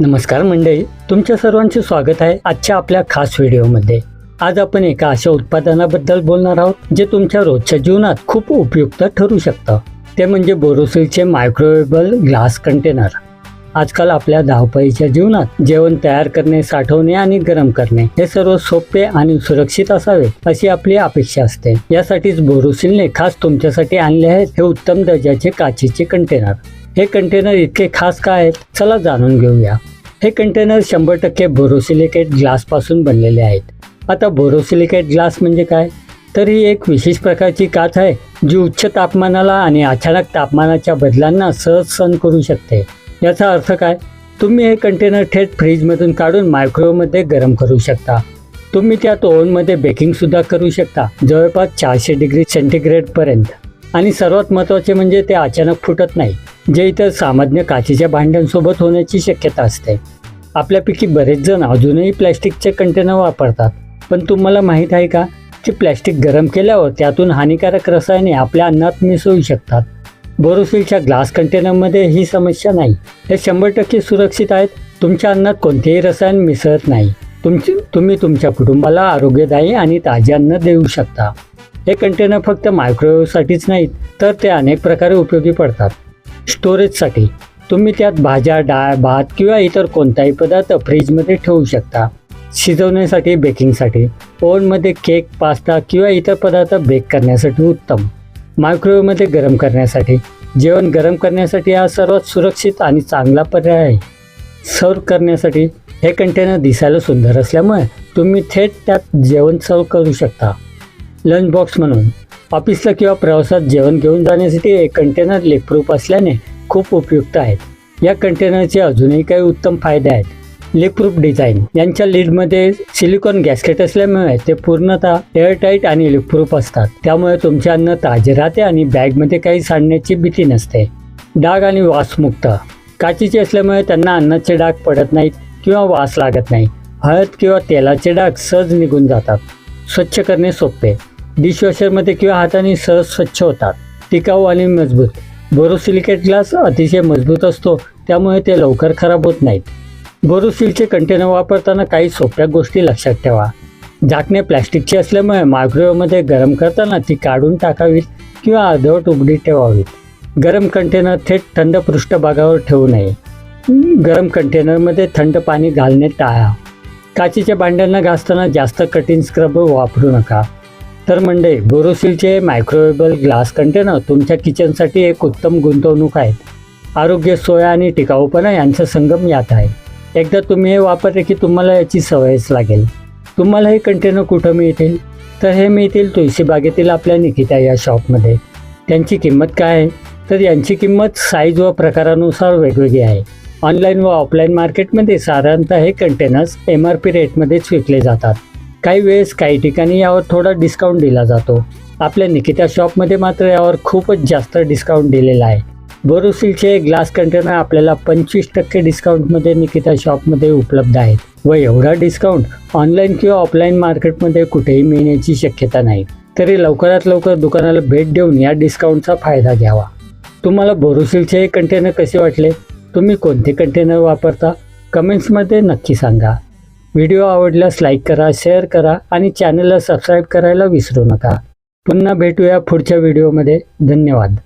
नमस्कार मंडळी तुमच्या सर्वांचे स्वागत आहे आजच्या आपल्या खास व्हिडिओमध्ये. आज आपण एका अशा उत्पादनाबद्दल बोलणार आहोत जे तुमच्या रोजच्या जीवनात खूप उपयुक्त ठरू शकतं. ते म्हणजे बोरोसिलचे मायक्रोवेबल ग्लास कंटेनर. आजकाल आपल्या धावपळीच्या जीवनात जेवण तयार करणे साठवणे आणि गरम करणे हे सर्व सोपे आणि सुरक्षित असावे अशी आपली अपेक्षा असते. यासाठीच बोरोसिलने खास तुमच्यासाठी आणले आहेत हे उत्तम दर्जाचे काचेचे कंटेनर. हे कंटेनर इतके खास का आहेत? चला जाणून घेऊया. हे कंटेनर शंभर टक्के बोरोसिलिकेट ग्लासपासून बनलेले आहेत. आता बोरोसिलिकेट ग्लास म्हणजे काय? तर ही एक विशेष प्रकारची काच आहे जी उच्च तापमानाला आणि अचानक तापमानाच्या बदलांना सहज सहन करू शकते. याचा अर्थ काय? तुम्ही हे कंटेनर थेट फ्रीजमधून काढून मायक्रोवेव्हमध्ये गरम करू शकता. तुम्ही त्यात ओव्हनमध्ये बेकिंगसुद्धा करू शकता जवळपास चारशे डिग्री सेंटीग्रेडपर्यंत आणि सर्वात महत्त्वाचे म्हणजे ते अचानक फुटत नाही. जे इतर सामान्य काचेच्या भांड्यांसोबत होण्याची शक्यता असते. आपल्यापैकी बरेच जण अजूनही प्लॅस्टिकचे कंटेनर वापरतात. पण तुम्हाला माहीत आहे का? की प्लॅस्टिक गरम केल्यावर त्यातून हानिकारक रसायने आपल्या अन्नात मिसळू शकतात. बोरोसिलच्या ग्लास कंटेनरमध्ये ही समस्या नाही. हे शंभर टक्के सुरक्षित आहेत. तुमच्या अन्नात कोणतेही रसायन मिसळत नाही. तुमची तुम्ही तुमच्या कुटुंबाला आरोग्यदायी आणि ताजे अन्न देऊ शकता. हे कंटेनर फक्त मायक्रोवेव्हसाठीच नाहीत तर ते अनेक प्रकारे उपयोगी पडतात. स्टोरेजसाठी. तुम्ही त्यात भाज्या डाळ भात किंवा इतर कोणताही पदार्थ फ्रीजमध्ये ठेवू शकता. शिजवण्यासाठी बेकिंगसाठी. ओव्हनमध्ये केक पास्ता किंवा इतर पदार्थ बेक करण्यासाठी उत्तम. मायक्रोवेव्हमध्ये गरम करण्यासाठी. जेवण गरम करण्यासाठी हा सर्वात सुरक्षित आणि चांगला पर्याय आहे. सर्व करण्यासाठी हे कंटेनर दिसायला सुंदर असल्यामुळे तुम्ही थेट त्यात जेवण सर्व करू शकता. लंच बॉक्स म्हणून. ऑफिसला किंवा प्रवासात जेवण घेऊन जाण्यासाठी एक कंटेनर लेकप्रूफ असल्याने खूप उपयुक्त आहेत. या कंटेनरचे अजूनही काही उत्तम फायदे आहेत. Leakproof design. यांच्या लीडमध्ये सिलिकॉन गॅस्केट असल्यामुळे ते पूर्णतः एअरटाईट आणि लिकप्रूफ असतात. त्यामुळे तुमचे अन्न ताजे राहते आणि बॅगमध्ये काही सांडण्याची भीती नसते. डाग आणि वासमुक्त काचीचे असल्यामुळे त्यांना अन्नाचे डाग पडत नाहीत किंवा वास लागत नाही. हळद किंवा तेलाचे डाग सहज निघून जातात. स्वच्छ करणे सोपे. डिशवॉशरमध्ये किंवा हाताने सहज स्वच्छ होतात. टिकाऊ आणि मजबूत. बोरोसिलिकेट ग्लास अतिशय मजबूत असतो त्यामुळे ते लवकर खराब होत नाहीत. बोरोसिलचे कंटेनर वापरताना काही सोप्या गोष्टी लक्षात ठेवा. झाकणे प्लॅस्टिकची असल्यामुळे मायक्रोवेव्हमध्ये गरम करताना ती काढून टाकावीत किंवा अर्धवट उघडी ठेवावीत. गरम कंटेनर थेट थंड पृष्ठभागावर ठेवू नये. गरम कंटेनरमध्ये थंड पाणी घालणे टाळा. काचेच्या भांड्यांना घासताना जास्त कठीण स्क्रब वापरू नका. तर मंडळी बोरोसिलचे मायक्रोवेबल ग्लास कंटेनर तुमच्या किचनसाठी एक उत्तम गुंतवणूक आहेत. आरोग्य सोय आणि टिकाऊपणा यांचा संगम यात आहे. एकदा तुम्ही हे वापरले की तुम्हाला याची सवयच लागेल. तुम्हाला हे कंटेनर कुठं मिळतील? तर हे मिळतील तुळशीबागेतील आपल्या निकिता या शॉपमध्ये त्यांची किंमत काय आहे? तर यांची किंमत साईज व प्रकारानुसार वेगवेगळी आहे. ऑनलाईन व ऑफलाईन मार्केटमध्ये साधारणतः हे कंटेनर्स एम आर पी रेटमध्येच विकले जातात. काही वेळेस काही ठिकाणी यावर थोडा डिस्काउंट दिला जातो. आपल्या निकिता शॉपमध्ये मात्र यावर खूपच जास्त डिस्काउंट दिलेला आहे. बोरोसिलचे ग्लास कंटेनर आपल्याला पंचवीस टक्के डिस्काउंटमध्ये निकिता शॉपमध्ये उपलब्ध आहेत व एवढा डिस्काउंट ऑनलाईन किंवा ऑफलाईन मार्केटमध्ये कुठेही मिळण्याची शक्यता नाही. तरी लवकरात लवकर दुकानाला भेट देऊन या डिस्काउंटचा फायदा घ्यावा. तुम्हाला बोरोसिलचे कंटेनर कसे वाटले? तुम्ही कोणते कंटेनर वापरता? कमेंट्समध्ये नक्की सांगा. व्हिडिओ आवडल्यास लाईक करा शेअर करा आणि चॅनलला सबस्क्राईब करायला विसरू नका. पुन्हा भेटूया पुढच्या व्हिडिओमध्ये. धन्यवाद.